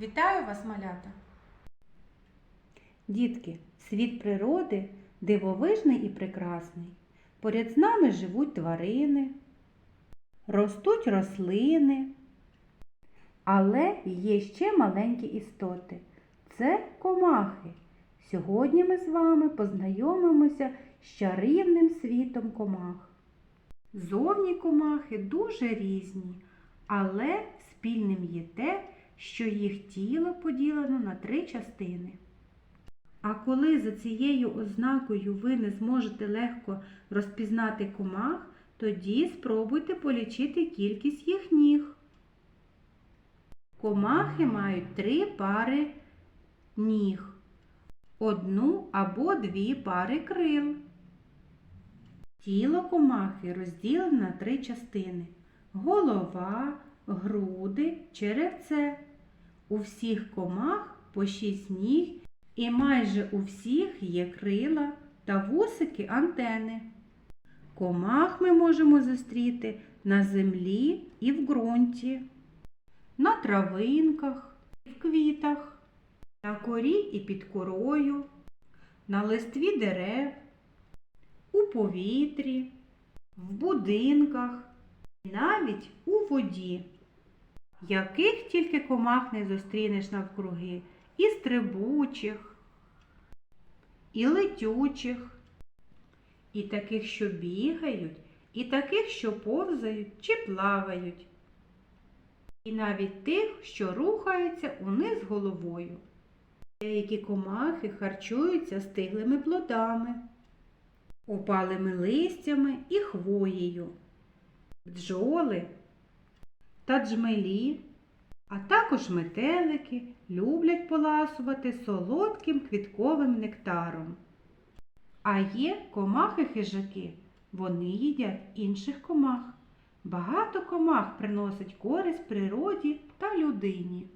Вітаю вас, малята! Дітки, світ природи дивовижний і прекрасний. Поряд з нами живуть тварини, ростуть рослини. Але є ще маленькі істоти. Це комахи. Сьогодні ми з вами познайомимося з чарівним світом комах. Зовні комахи дуже різні, але спільним є те, що їх тіло поділено на три частини. А коли за цією ознакою ви не зможете легко розпізнати комах, тоді спробуйте полічити кількість їх ніг. Комахи мають три пари ніг, одну або дві пари крил. Тіло комахи розділено на три частини голова, груди, черевце. У всіх комах по шість ніг і майже у всіх є крила та вусики антени. Комах ми можемо зустріти на землі і в ґрунті, на травинках, в квітах, на корі і під корою, на листві дерев, у повітрі, в будинках, навіть у воді. Яких тільки комах не зустрінеш навкруги, і стрибучих, і летючих, і таких, що бігають, і таких, що повзають чи плавають, і навіть тих, що рухаються униз головою. Деякі комахи харчуються стиглими плодами, опалими листями і хвоєю, бджоли та джмелі, а також метелики люблять поласувати солодким квітковим нектаром. А є комахи-хижаки, вони їдять інших комах. Багато комах приносить користь природі та людині.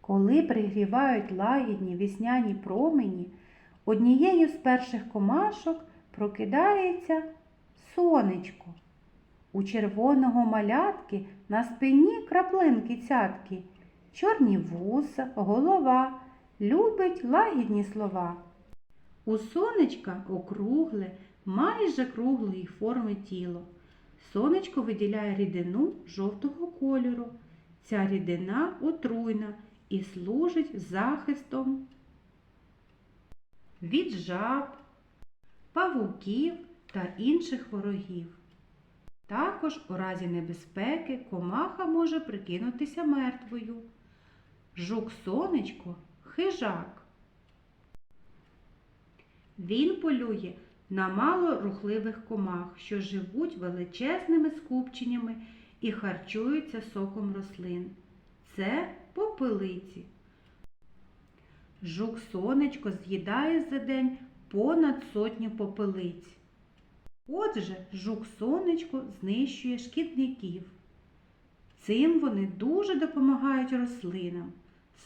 Коли пригрівають лагідні вісняні промені, однією з перших комашок прокидається сонечко. У червоного малятки на спині краплинки цятки, чорні вуса, голова, любить лагідні слова. У сонечка округле, майже круглої форми тіло. Сонечко виділяє рідину жовтого кольору. Ця рідина отруйна і служить захистом від жаб, павуків та інших ворогів. Також у разі небезпеки комаха може прикинутися мертвою. Жук сонечко хижак. Він полює на малорухливих комах, що живуть величезними скупченнями і харчуються соком рослин. Це попелиці. Жук сонечко з'їдає за день понад сотню попелиць. Отже, жук сонечко знищує шкідників. Цим вони дуже допомагають рослинам.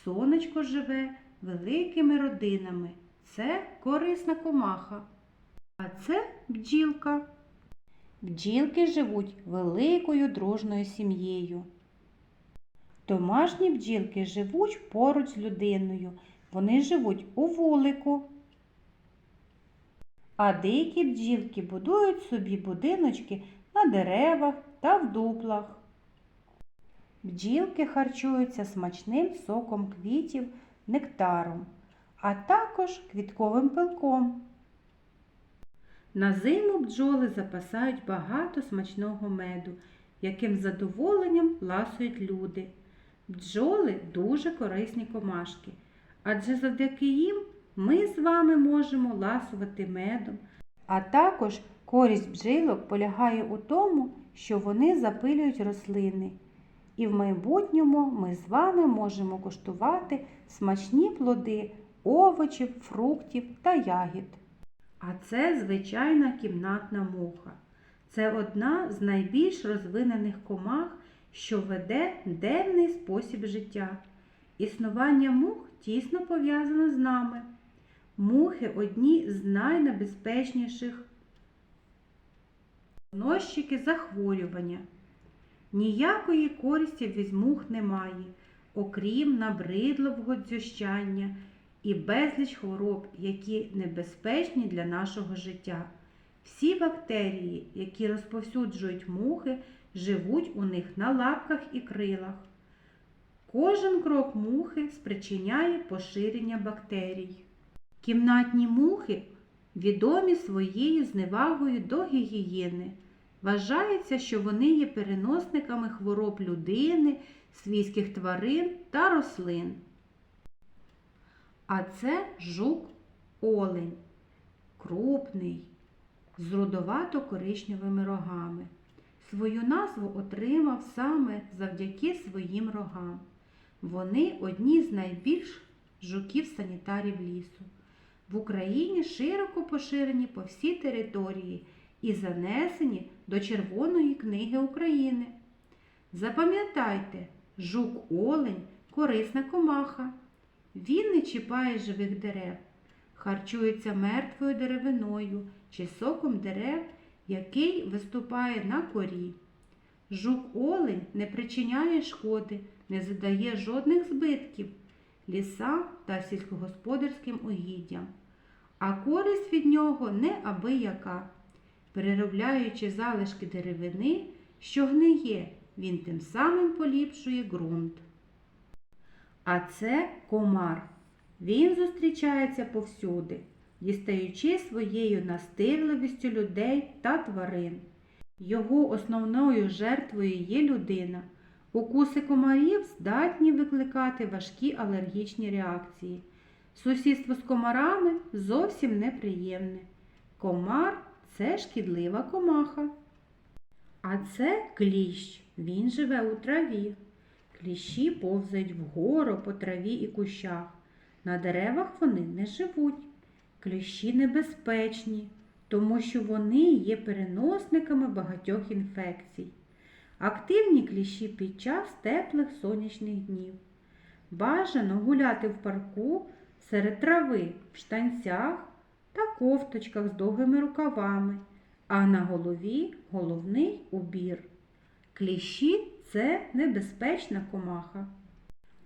Сонечко живе великими родинами. Це корисна комаха. А це бджілка. Бджілки живуть великою дружною сім'єю. Домашні бджілки живуть поруч з людиною. Вони живуть у вулику. А дикі бджілки будують собі будиночки на деревах та в дуплах. Бджілки харчуються смачним соком квітів, нектаром, а також квітковим пилком. На зиму бджоли запасають багато смачного меду, яким задоволенням ласують люди. Бджоли дуже корисні комашки, адже завдяки їм ми з вами можемо ласувати медом. А також користь бджілок полягає у тому, що вони запилюють рослини. І в майбутньому ми з вами можемо коштувати смачні плоди, овочів, фруктів та ягід. А це звичайна кімнатна муха. Це одна з найбільш розвинених комах, що веде денний спосіб життя. Існування мух тісно пов'язано з нами. Мухи одні з найнебезпечніших носчики захворювання. Ніякої користі від мух немає, окрім набридливого дзющання і безліч хвороб, які небезпечні для нашого життя. Всі бактерії, які розповсюджують мухи, живуть у них на лапках і крилах. Кожен крок мухи спричиняє поширення бактерій. Кімнатні мухи відомі своєю зневагою до гігієни. Вважається, що вони є переносниками хвороб людини, свійських тварин та рослин. А це жук олень, крупний, з рудовато-коричневими рогами. Свою назву отримав саме завдяки своїм рогам. Вони одні з найбільш жуків-санітарів лісу. В Україні широко поширені по всій території і занесені до Червоної книги України. Запам'ятайте, жук-олень корисна комаха. Він не чіпає живих дерев, харчується мертвою деревиною чи соком дерев, який виступає на корі. Жук-олень не причиняє шкоди, не задає жодних збитків лісам та сільськогосподарським угіддям, а користь від нього неабияка. Переробляючи залишки деревини, що гниє, він тим самим поліпшує ґрунт. А це комар. Він зустрічається повсюди, дістаючи своєю настирливістю людей та тварин. Його основною жертвою є людина. Укуси комарів здатні викликати важкі алергічні реакції. Сусідство з комарами зовсім неприємне. Комар це шкідлива комаха. А це кліщ. Він живе у траві. Кліщі повзають вгору по траві і кущах. На деревах вони не живуть. Кліщі небезпечні, тому що вони є переносниками багатьох інфекцій. Активні кліщі під час теплих сонячних днів. Бажано гуляти в парку серед трави, в штанцях та кофточках з довгими рукавами, а на голові головний убір. Кліщі це небезпечна комаха.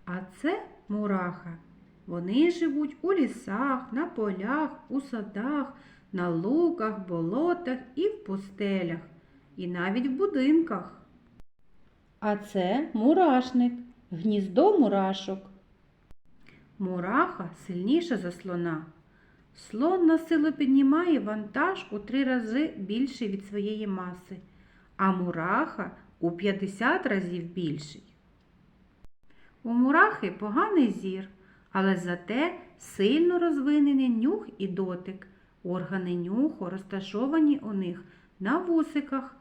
А це мураха. Вони живуть у лісах, на полях, у садах, на луках, болотах і в пустелях, і навіть в будинках. А це мурашник, гніздо мурашок. Мураха сильніша за слона. Слон на силу піднімає вантаж у три рази більший від своєї маси, а мураха у 50 разів більший. У мурахи поганий зір, але зате сильно розвинений нюх і дотик. Органи нюху розташовані у них на вусиках.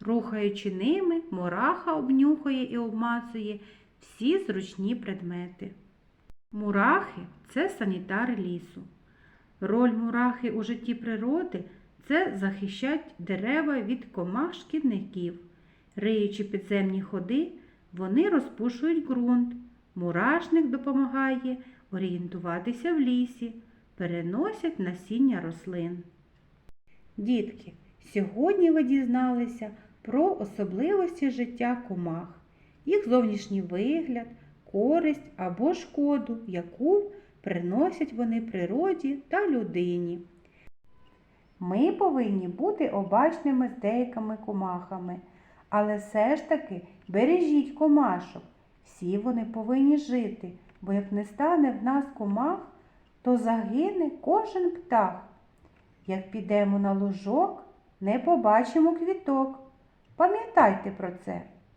Рухаючи ними, мураха обнюхує і обмацує всі зручні предмети. Мурахи це санітари лісу. Роль мурахи у житті природи це захищать дерева від комах шкідників. Риючи підземні ходи, вони розпушують ґрунт. Мурашник допомагає орієнтуватися в лісі, переносять насіння рослин. Дітки, сьогодні ви дізналися про особливості життя комах, їх зовнішній вигляд, користь або шкоду, яку приносять вони природі та людині. Ми повинні бути обачними з деякими комахами, але все ж таки бережіть комашок. Всі вони повинні жити, бо як не стане в нас комах, то загине кожен птах. Як підемо на лужок, не побачимо квіток. Пам'ятайте про це.